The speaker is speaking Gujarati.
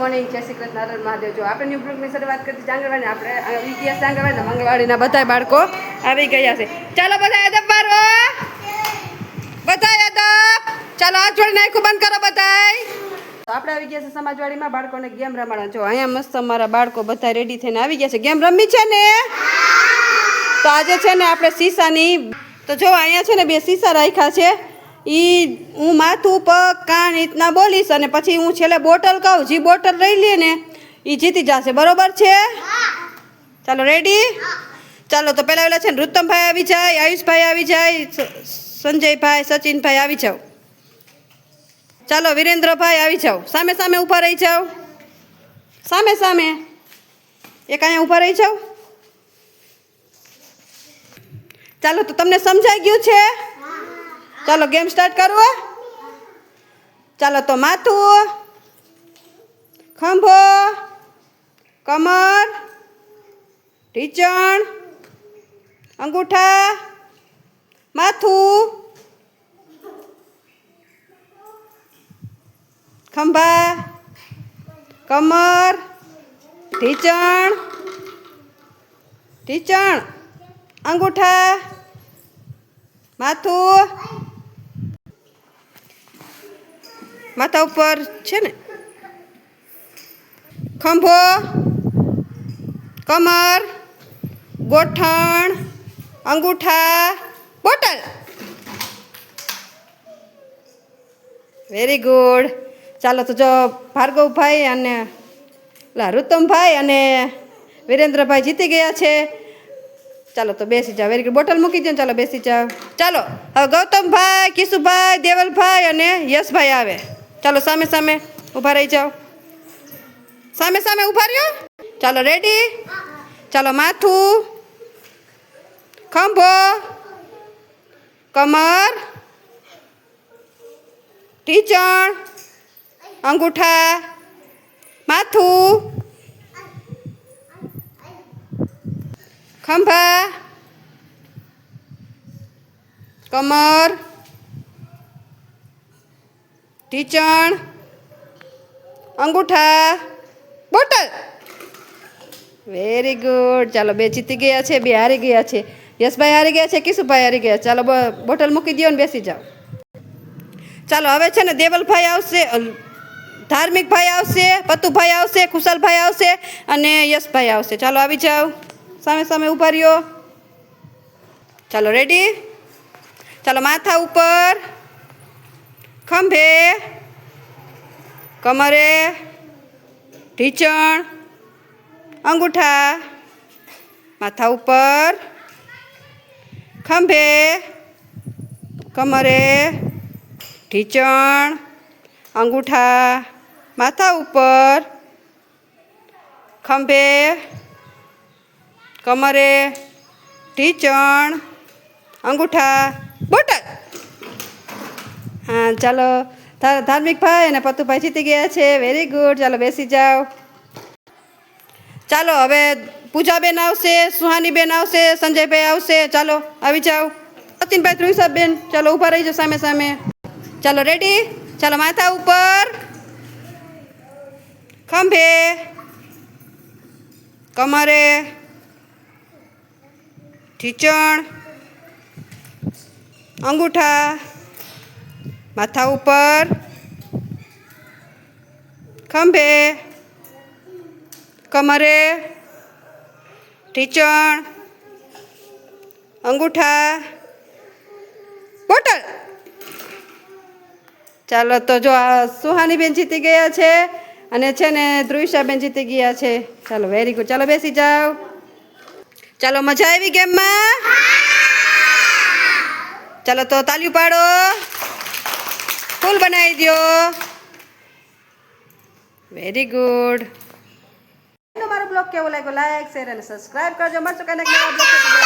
મોર્નિંગ જય શ્રી કૃષ્ણ નારાયણ મહાદેવ. જો આપણે ન્યૂ બ્લોગની વાત કરતી જાંગરવાની આપણે ઇતિહાસ જાંગરવાડી મંગળવાડીના બધા બાળકો આવી ગયા છે. ચાલો બધા અદબ મારો બધા અદબ ચાલો હાથ જોડી નાખું બંધ કરો બધાય. તો આપણે આવી ગયા છે સમાજવાડીમાં, બાળકોને ગેમ રમાડવા. જો અહીંયા મસ્ત અમારા બાળકો બધા રેડી થઈને આવી ગયા છે. ગેમ રમી છે ને? તો આજે છે ને આપણે સીસાની, તો જો અહીંયા છે ને બે સીસા રાખ્યા છે. ઈ હું માથું પગ, કાન રીતના બોલીશ અને પછી હું છેલ્લે બોટલ કહું, જે બોટલ રહી લે ને એ જીતી જશે. બરોબર છે? ચાલો રેડી ચાલો, તો પહેલાં પેલા છે ને, રુત્તમભાઈ આવી જાય, આયુષભાઈ આવી જાય સંજયભાઈ, સચિનભાઈ આવી જાઓ. ચાલો, વિરેન્દ્રભાઈ આવી જાઓ. સામે સામે ઊભા રહી જાઓ. સામે સામે. એક અહીંયા ઊભા રહી જાઓ. ચાલો, તો તમને સમજાઈ ગયું છે? ચાલો ગેમ સ્ટાર્ટ કરવો ચાલો તો માથું, ખંભો, કમર, ઢીચણ, અંગૂઠા, માથું, ખંભા, કમર, ઢીચણ ઢીચણ, અંગૂઠા, માથું માથા ઉપર છે ને? ખંભો, કમર, ગોઠણ, અંગૂઠા, બોટલ. વેરી ગુડ ચાલો તો જો ભાર્ગવભાઈ અને ઓલા રુત્તમભાઈ અને વિરેન્દ્રભાઈ જીતી ગયા છે. ચાલો તો બેસી જાઓ. વેરી ગુડ બોટલ મૂકી દો ચાલો બેસી જાઓ. ચાલો. હવે ગૌતમભાઈ, કિશુભાઈ, દેવલભાઈ અને યશભાઈ આવે. ચાલો સામે સામે ઊભા રહી જાઓ. સામે સામે ઊભા રહ્યો? ચાલો રેડી ચાલો માથું, ખંભો, કમર ટીચણ અંગૂઠા, માથું, ખંભા, કમર ઢીચણ અંગૂઠા, બોટલ. વેરી ગુડ ચાલો, બે જીતી ગયા છે, બે હારી ગયા છે. યશભાઈ હારી ગયા છે, કિશુભાઈ હારી ગયા ચાલો બોટલ મૂકી દો ને બેસી જાઓ. ચાલો, હવે છે ને દેવલભાઈ આવશે ધાર્મિક ધાર્મિકભાઈ આવશે, પતુભાઈ આવશે, કુશલભાઈ આવશે અને યશભાઈ આવશે. ચાલો, આવી જાઓ. સામે સામે ઊભા રહ્યો. ચાલો રેડી ચાલો, માથા ઉપર. ખંભે, કમરે, ઢીચણ, અંગૂઠા, માથા ઉપર, ખંભે, કમરે, ઢીચણ, અંગૂઠા, માથા ઉપર, ખંભે, કમરે, ઢીચણ, અંગૂઠા બોટલ હા, ચાલો. ધાર્મિકભાઈ ધાર્મિક ભાઈ અને પતુભાઈ જીતી ગયા છે. વેરી ગુડ ચાલો, બેસી જાઓ. ચાલો, હવે પૂજાબેન આવશે, સુહાનીબેન આવશે, સંજયભાઈ આવશે. ચાલો, આવી જાઓ. સતીનભાઈ ધ્રુવિસાબેન ચાલો, ઊભા રહી જાઓ સામે સામે. ચાલો રેડી ચાલો, માથા ઉપર. ખંભે. કમરે. ઢીચણ. અંગૂઠા. માથા ઉપર. ખંભે. કમરે. ઢીચણ. અંગૂઠા. બોટલ. ચાલો તો જો આ સુહાનીબેન જીતી ગયા છે અને છે ને ધ્રુવિશાબેન જીતી ગયા છે. ચાલો વેરી ગુડ ચાલો, બેસી જાઓ. ચાલો, મજા આવી ગેમમાં? ચાલો, તો તાલીઓ પાડો ફૂલ બનાવી દો વેરી ગુડ મારો બ્લોગ કેવો લાગ્યો? લાઈક શેર અને સબસ્ક્રાઈબ કરજો. મળશો બ્લોગ